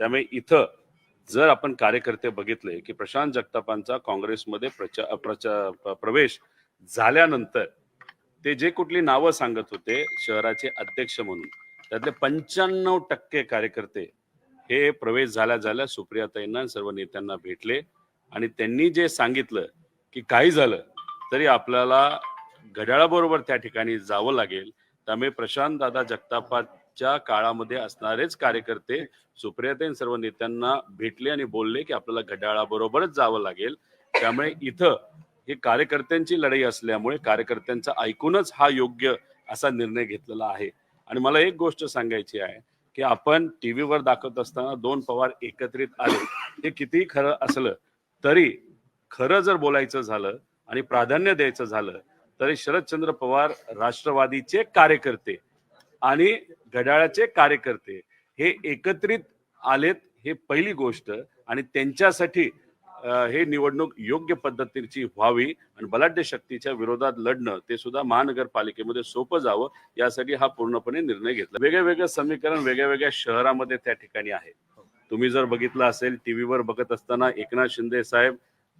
त्यामुळे इथं जर आपण कार्यकर्ते बघितले की प्रशांत जगतापांचा काँग्रेसमध्ये प्रचा प्रचा प्रवेश झाल्यानंतर ते जे कुठली नावं सांगत होते शहराचे अध्यक्ष म्हणून त्यातले पंच्याण्णव टक्के कार्यकर्ते हे प्रवेश झाल्या झाल्या सुप्रियाताईंना सर्व नेत्यांना भेटले. आणि त्यांनी जे सांगितलं की काही झालं तरी आपल्याला घड्याळाबरोबर त्या ठिकाणी जावं लागेल. त्यामुळे प्रशांत दादा च्या काळामध्ये असणारेच कार्यकर्ते सुप्रियाताईं सर्व नेत्यांना भेटले आणि बोलले की आपल्याला घड्याळाबरोबरच जावं लागेल. त्यामुळे इथं ही कार्यकर्त्यांची लढाई असल्यामुळे कार्यकर्त्यांचा ऐकूनच हा योग्य असा निर्णय घेतलेला आहे. आणि मला एक गोष्ट सांगायची आहे की आपण टीव्हीवर दाखवत असताना दोन पवार एकत्रित आले हे कितीही खरं असलं तरी खरं जर बोलायचं झालं आणि प्राधान्य द्यायचं झालं तरी शरदचंद्र पवार राष्ट्रवादीचे कार्यकर्ते आणि घड्याळाचे कार्यकर्ते हे एकत्रित आलेत हे पहिली गोष्ट. आणि त्यांच्यासाठी हे निवडणूक योग्य पद्धतीची व्हावी आणि बलाढ्य शक्तीच्या विरोधात लढणं ते सुद्धा महानगरपालिकेमध्ये सोपं जावं यासाठी हा पूर्णपणे निर्णय घेतला. वेगळे वेगळं समीकरण वेगळ्या वेगळ्या शहरामध्ये त्या ठिकाणी आहे. तुम्ही जर बघितलं असेल टीव्हीवर बघत असताना एकनाथ शिंदे साहेब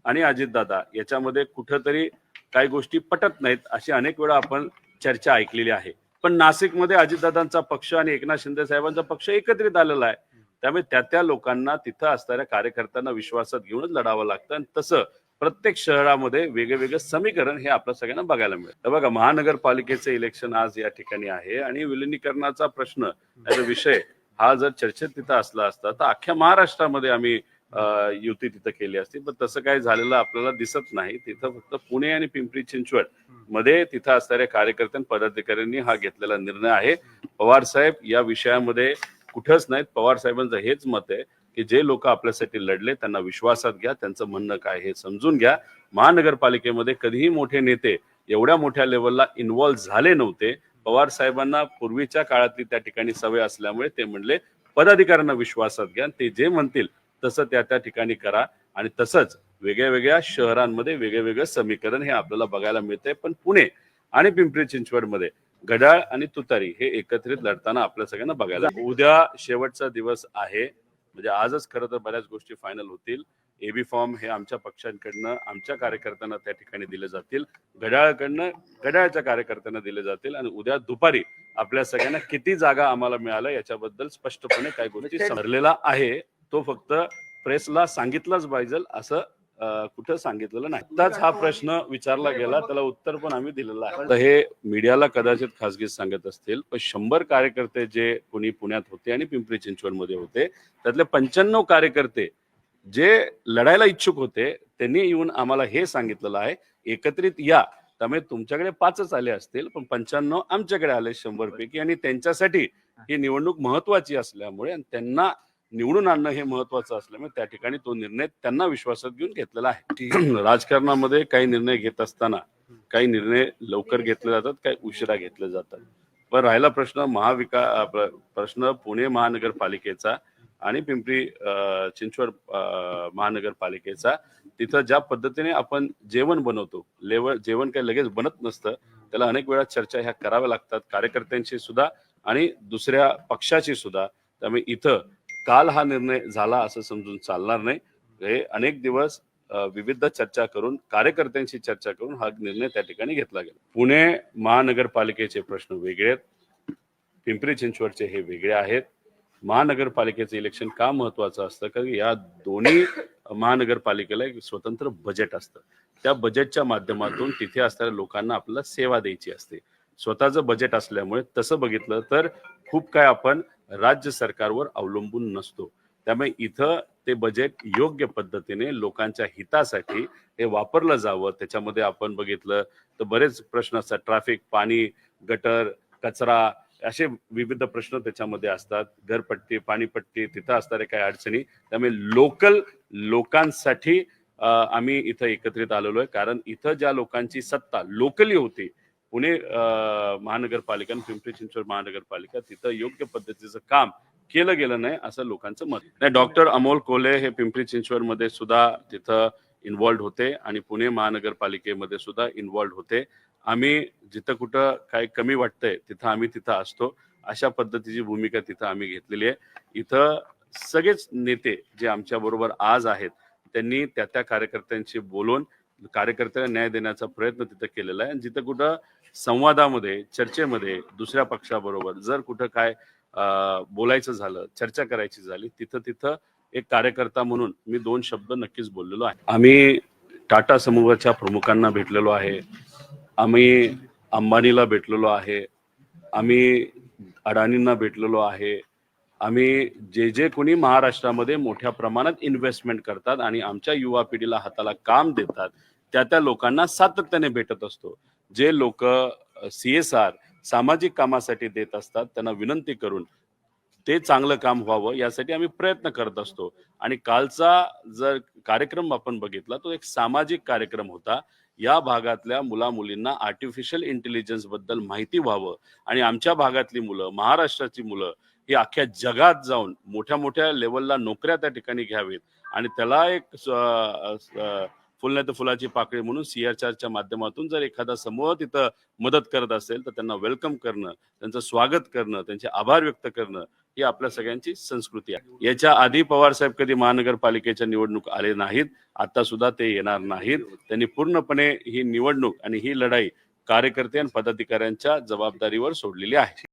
आणि अजितदादा याच्यामध्ये कुठंतरी काही गोष्टी पटत नाहीत अशी अनेक वेळा आपण चर्चा ऐकलेली आहे. पण नाशिकमध्ये अजितदादांचा पक्ष आणि एकनाथ शिंदे साहेबांचा पक्ष एकत्रित आलेला आहे. त्यामुळे त्या त्या लोकांना तिथं असणाऱ्या कार्यकर्त्यांना विश्वासात घेऊनच लढावं लागतं आणि तसं प्रत्येक शहरामध्ये वेगवेगळं समीकरण हे आपल्या सगळ्यांना बघायला मिळतं. तर बघा महानगरपालिकेचं इलेक्शन आज या ठिकाणी आहे आणि विलिनीकरणाचा प्रश्न त्याचा विषय हा जर चर्चेत तिथं असला असता तर अख्ख्या महाराष्ट्रामध्ये आम्ही युती तिथं केली असती पण तसं काही झालेलं आपल्याला दिसत नाही. तिथं फक्त पुणे आणि पिंपरी चिंचवडमध्ये तिथं असणाऱ्या कार्यकर्त्यां पदाधिकाऱ्यांनी हा घेतलेला निर्णय आहे. पवार साहेब या विषयामध्ये कुठंच नाहीत. पवार साहेबांचं हेच मत आहे की जे लोक आपल्यासाठी लढले त्यांना विश्वासात घ्या त्यांचं म्हणणं काय हे समजून घ्या. महानगरपालिकेमध्ये कधीही मोठे नेते एवढ्या मोठ्या लेवलला इन्व्हॉल्व्ह झाले नव्हते. पवार साहेबांना पूर्वीच्या काळातली त्या ठिकाणी सवय असल्यामुळे ते म्हणले पदाधिकाऱ्यांना विश्वासात घ्या ते जे म्हणतील तसं त्या त्या ठिकाणी करा. आणि तसंच वेगळ्या वेगळ्या शहरांमध्ये वेगळे वेगळं समीकरण हे आपल्याला बघायला मिळतंय. पण पुणे आणि पिंपरी चिंचवडमध्ये घड्याळ आणि तुतारी हे एकत्रित लढताना आपल्या सगळ्यांना बघायला उद्या शेवटचा दिवस आहे. म्हणजे आजच खरं तर बऱ्याच गोष्टी फायनल होतील. एबी फॉर्म हे आमच्या पक्षांकडनं आमच्या कार्यकर्त्यांना त्या ठिकाणी दिले जातील. घड्याळकडनं घड्याळच्या कार्यकर्त्यांना दिले जातील. आणि उद्या दुपारी आपल्या सगळ्यांना किती जागा आम्हाला मिळाल्या याच्याबद्दल स्पष्टपणे काही गोष्टी समजलेला आहे. तो फक्त प्रेसला सांगितलंच पाहिजे असं कुठं सांगितलेलं नाही. आताच हा प्रश्न विचारला गेला त्याला उत्तर पण आम्ही दिलेलं आहे. तर हे मीडियाला कदाचित खासगी सांगत असतील पण शंभर कार्यकर्ते जे कोणी पुण्यात होते आणि पिंपरी चिंचवडमध्ये होते त्यातले पंच्याण्णव कार्यकर्ते जे लढायला इच्छुक होते त्यांनी येऊन आम्हाला हे सांगितलेलं आहे एकत्रित या. त्यामुळे तुमच्याकडे पाचच आले असतील पण पंच्याण्णव आमच्याकडे आले शंभर पैकी आणि त्यांच्यासाठी ही निवडणूक महत्वाची असल्यामुळे आणि त्यांना निवडून आणणं हे महत्वाचं असल्यामुळे त्या ठिकाणी तो निर्णय त्यांना विश्वासात घेऊन घेतलेला आहे. राजकारणामध्ये काही निर्णय घेत असताना काही निर्णय लवकर घेतले जातात काही उशिरा घेतले जातात. पण राहिला प्रश्न महाविका प्रश्न पुणे महानगरपालिकेचा आणि पिंपरी चिंचवड महानगरपालिकेचा. तिथं ज्या पद्धतीने आपण जेवण बनवतो लेवल जेवण काही लगेच बनत नसतं त्याला अनेक वेळा चर्चा ह्या कराव्या लागतात कार्यकर्त्यांशी सुद्धा आणि दुसऱ्या पक्षाची सुद्धा. त्यामुळे इथं काल हा निर्णय झाला असं समजून चालणार नाही. हे अनेक दिवस विविध चर्चा करून कार्यकर्त्यांशी चर्चा करून हा निर्णय त्या ठिकाणी घेतला गेला. पुणे महानगरपालिकेचे प्रश्न वेगळे आहेत. पिंपरी चिंचवडचे हे वेगळे आहेत. महानगरपालिकेचं इलेक्शन का महत्वाचं असतं? कारण या दोन्ही महानगरपालिकेला एक स्वतंत्र बजेट असतं. त्या बजेटच्या माध्यमातून तिथे असणाऱ्या लोकांना आपल्याला सेवा द्यायची असते. स्वतःचं बजेट असल्यामुळे तसं बघितलं तर खूप काय आपण राज्य सरकारवर अवलंबून नसतो. त्यामुळे इथं ते बजेट योग्य पद्धतीने लोकांच्या हितासाठी हे वापरलं जावं. त्याच्यामध्ये आपण बघितलं तर बरेच प्रश्न असतात. ट्रॅफिक पाणी गटर कचरा असे विविध प्रश्न त्याच्यामध्ये असतात. घरपट्टी पाणीपट्टी तिथं असणाऱ्या काही अडचणी. त्यामुळे लोकल लोकांसाठी आम्ही इथं एकत्रित आलेलो आहे. कारण इथं ज्या लोकांची सत्ता लोकली होती पुणे महानगरपालिका आणि पिंपरी चिंचवड महानगरपालिका तिथं योग्य पद्धतीचं काम केलं गेलं नाही असं लोकांचं मत. नाही डॉक्टर अमोल कोले हे पिंपरी चिंचवडमध्ये सुद्धा तिथं इन्व्हॉल्ड होते आणि पुणे महानगरपालिकेमध्ये सुद्धा इन्व्हॉल्ड होते. आम्ही जिथं कुठं काय कमी वाटतंय तिथं आम्ही तिथं असतो. अशा पद्धतीची भूमिका तिथं आम्ही घेतलेली आहे. इथं सगळेच नेते जे आमच्या बरोबर आज आहेत त्यांनी त्या त्या कार्यकर्त्यांशी बोलून कार्यकर्त्यांना न्याय देण्याचा प्रयत्न तिथं केलेला आहे. आणि जिथं कुठं संवादामध्ये चर्चेमध्ये दुसऱ्या पक्षाबरोबर जर कुठं काय बोलायचं झालं चर्चा करायची झाली तिथं तिथं एक कार्यकर्ता म्हणून मी दोन शब्द नक्कीच बोललेलो आहे. आम्ही टाटा समूहाच्या प्रमुखांना भेटलेलो आहे. आम्ही अंबानीला भेटलेलो आहे. आम्ही अडाणींना भेटलेलो आहे. आम्ही जे जे कोणी महाराष्ट्रामध्ये मोठ्या प्रमाणात इन्व्हेस्टमेंट करतात आणि आमच्या युवा पिढीला हाताला काम देतात त्या त्या लोकांना सातत्याने भेटत असतो. जे लोक सी एस आर सामाजिक कामासाठी देत असतात त्यांना विनंती करून ते चांगलं काम व्हावं यासाठी आम्ही प्रयत्न करत असतो. आणि कालचा जर कार्यक्रम आपण बघितला तो एक सामाजिक कार्यक्रम होता. या भागातल्या मुला मुलींना आर्टिफिशियल इंटेलिजन्सबद्दल माहिती व्हावं. आणि आमच्या भागातली मुलं महाराष्ट्राची मुलं ही अख्ख्या जगात जाऊन मोठ्या मोठ्या लेवलला नोकऱ्या त्या ठिकाणी घ्यावेत. आणि त्याला एक फुल नाही तर फुलाची पाकळी म्हणून सीआरच्या माध्यमातून जर एखादा समूह तिथं मदत करत असेल तर त्यांना वेलकम करणं त्यांचं स्वागत करणं त्यांचे आभार व्यक्त करणं ही आपल्या सगळ्यांची संस्कृती आहे. याच्या आधी पवार साहेब कधी महानगरपालिकेच्या निवडणूक आले नाहीत आता सुद्धा ते येणार नाहीत. त्यांनी पूर्णपणे ही निवडणूक आणि ही लढाई कार्यकर्ते आणि पदाधिकाऱ्यांच्या जबाबदारीवर सोडलेली आहे.